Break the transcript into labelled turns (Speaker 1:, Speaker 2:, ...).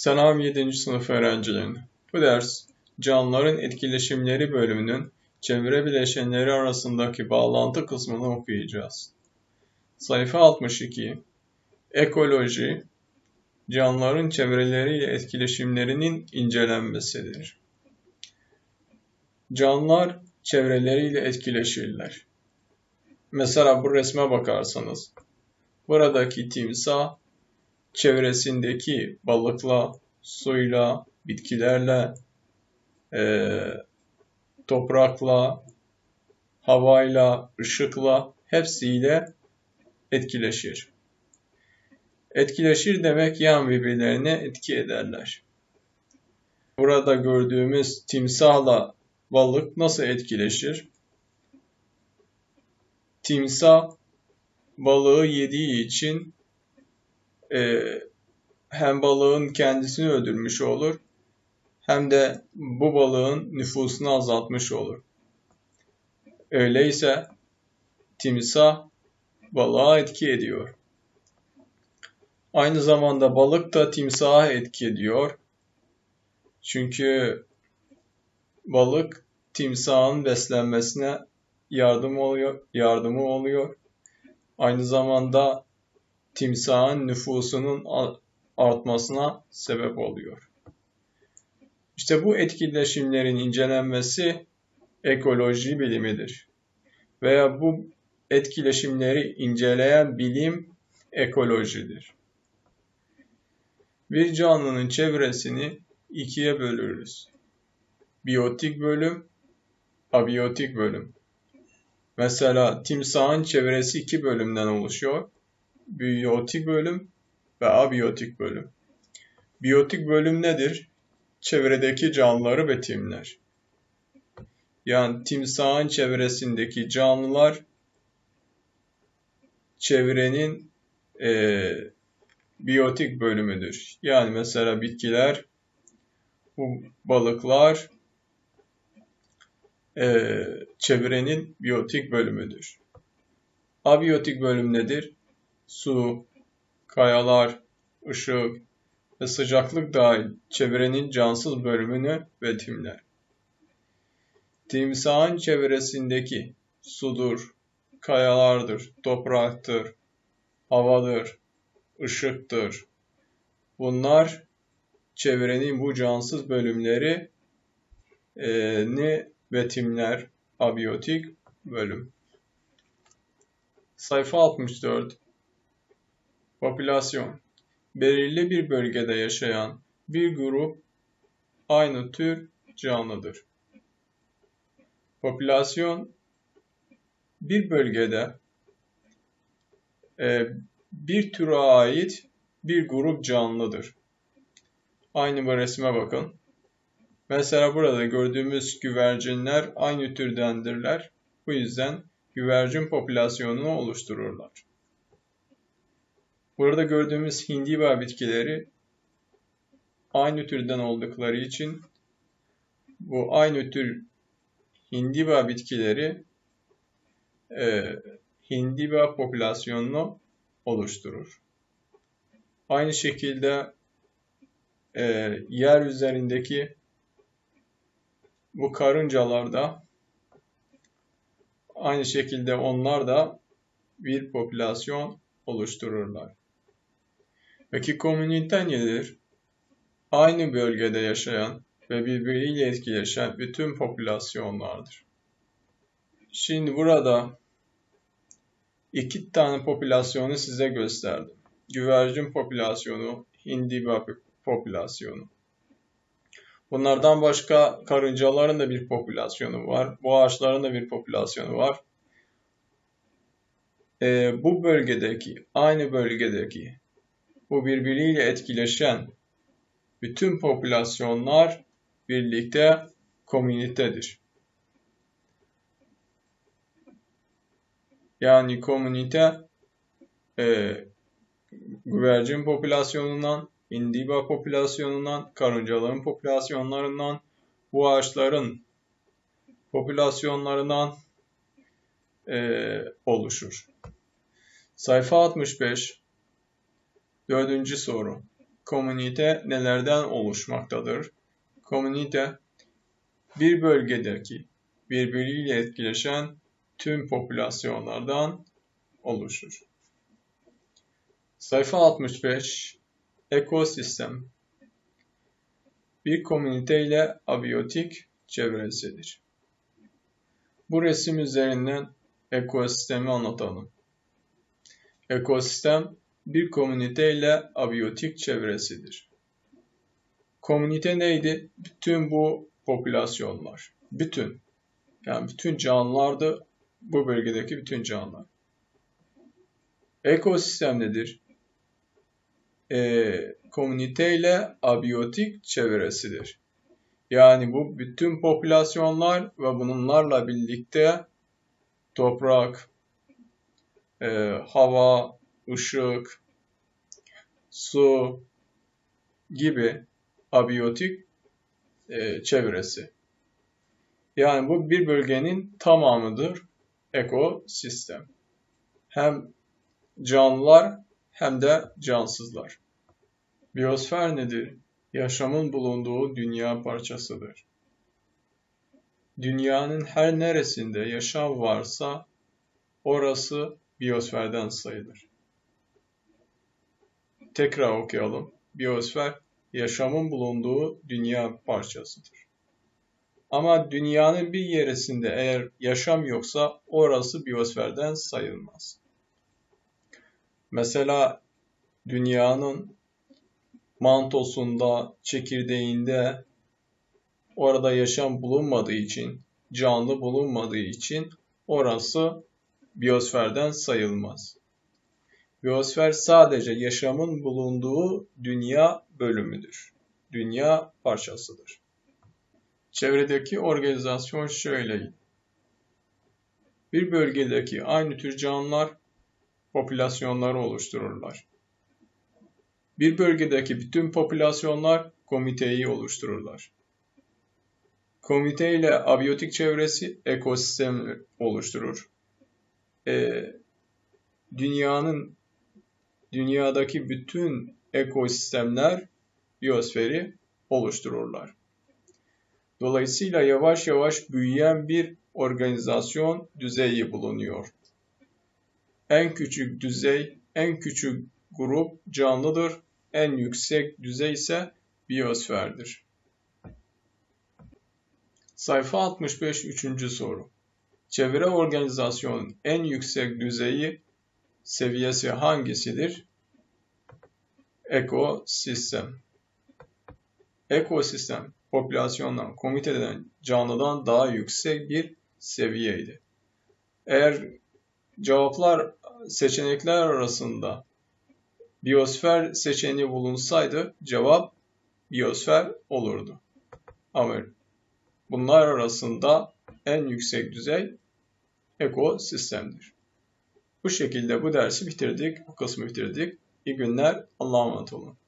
Speaker 1: Selam 7. sınıf öğrencilerin. Bu ders canlıların etkileşimleri bölümünün çevre bileşenleri arasındaki bağlantı kısmını okuyacağız. Sayfa 62 Ekoloji canlıların çevreleriyle etkileşimlerinin incelenmesidir. Canlılar çevreleriyle etkileşirler. Mesela bu resme bakarsanız buradaki timsah çevresindeki balıkla, suyla, bitkilerle, e, toprakla, havayla, ışıkla hepsiyle etkileşir. Etkileşir demek yan birbirlerine etki ederler. Burada gördüğümüz timsahla balık nasıl etkileşir? Timsah balığı yediği için e, hem balığın kendisini öldürmüş olur hem de bu balığın nüfusunu azaltmış olur. Öyleyse timsah balığa etki ediyor. Aynı zamanda balık da timsaha etki ediyor. Çünkü balık timsahın beslenmesine yardım oluyor, yardımı oluyor. Aynı zamanda timsahın nüfusunun artmasına sebep oluyor. İşte bu etkileşimlerin incelenmesi ekoloji bilimidir. Veya bu etkileşimleri inceleyen bilim ekolojidir. Bir canlının çevresini ikiye bölürüz. Biyotik bölüm, abiyotik bölüm. Mesela timsahın çevresi iki bölümden oluşuyor biyotik bölüm ve abiyotik bölüm. Biyotik bölüm nedir? Çevredeki canlıları betimler. Yani timsahın çevresindeki canlılar çevrenin e, biyotik bölümüdür. Yani mesela bitkiler, bu balıklar e, çevrenin biyotik bölümüdür. Abiyotik bölüm nedir? Su, kayalar, ışık ve sıcaklık dahil çevrenin cansız bölümünü betimler. Timsahın çevresindeki sudur, kayalardır, topraktır, havadır, ışıktır. Bunlar çevrenin bu cansız bölümleri ni betimler abiyotik bölüm. Sayfa 64 Popülasyon belirli bir bölgede yaşayan bir grup aynı tür canlıdır. Popülasyon bir bölgede e, bir türe ait bir grup canlıdır. Aynı bu resme bakın. Mesela burada gördüğümüz güvercinler aynı türdendirler. Bu yüzden güvercin popülasyonunu oluştururlar. Burada gördüğümüz hindiba bitkileri aynı türden oldukları için bu aynı tür hindiba bitkileri e, hindiba popülasyonunu oluşturur. Aynı şekilde e, yer üzerindeki bu karıncalar da aynı şekilde onlar da bir popülasyon oluştururlar. Peki komünite nedir? Aynı bölgede yaşayan ve birbiriyle etkileşen bütün popülasyonlardır. Şimdi burada iki tane popülasyonu size gösterdim. Güvercin popülasyonu, hindiba popülasyonu. Bunlardan başka karıncaların da bir popülasyonu var. Boğaçların da bir popülasyonu var. Ee, bu bölgedeki, aynı bölgedeki bu birbiriyle etkileşen bütün popülasyonlar birlikte komünitedir. Yani komünite e, güvercin popülasyonundan, indiba popülasyonundan, karıncaların popülasyonlarından, bu ağaçların popülasyonlarından e, oluşur. Sayfa 65 Dördüncü soru. komünite nelerden oluşmaktadır? Komünite bir bölgedeki birbiriyle etkileşen tüm popülasyonlardan oluşur. Sayfa 65 Ekosistem Bir komünite ile abiyotik çevresidir. Bu resim üzerinden ekosistemi anlatalım. Ekosistem bir komünite ile abiyotik çevresidir. Komünite neydi? Bütün bu popülasyonlar. Bütün. Yani bütün canlılar da bu bölgedeki bütün canlılar. Ekosistem nedir? Ee, komünite ile abiyotik çevresidir. Yani bu bütün popülasyonlar ve bunlarla birlikte toprak, e, hava, ışık, su gibi abiyotik e, çevresi. Yani bu bir bölgenin tamamıdır ekosistem. Hem canlılar hem de cansızlar. Biyosfer nedir? Yaşamın bulunduğu dünya parçasıdır. Dünyanın her neresinde yaşam varsa orası biyosferden sayılır. Tekrar okuyalım. Biyosfer yaşamın bulunduğu dünya parçasıdır. Ama dünyanın bir yerisinde eğer yaşam yoksa orası biyosferden sayılmaz. Mesela dünyanın mantosunda, çekirdeğinde orada yaşam bulunmadığı için, canlı bulunmadığı için orası biyosferden sayılmaz. Biyosfer sadece yaşamın bulunduğu dünya bölümüdür. Dünya parçasıdır. Çevredeki organizasyon şöyle. Bir bölgedeki aynı tür canlılar popülasyonları oluştururlar. Bir bölgedeki bütün popülasyonlar komiteyi oluştururlar. Komite ile abiyotik çevresi ekosistem oluşturur. Ee, dünyanın dünyadaki bütün ekosistemler biyosferi oluştururlar. Dolayısıyla yavaş yavaş büyüyen bir organizasyon düzeyi bulunuyor. En küçük düzey, en küçük grup canlıdır. En yüksek düzey ise biyosferdir. Sayfa 65 3. soru. Çevre organizasyonun en yüksek düzeyi seviyesi hangisidir? Ekosistem. Ekosistem popülasyondan, komiteden, canlıdan daha yüksek bir seviyeydi. Eğer cevaplar seçenekler arasında biyosfer seçeneği bulunsaydı cevap biyosfer olurdu. Ama bunlar arasında en yüksek düzey ekosistemdir. Bu şekilde bu dersi bitirdik, bu kısmı bitirdik. İyi günler, Allah'a emanet olun.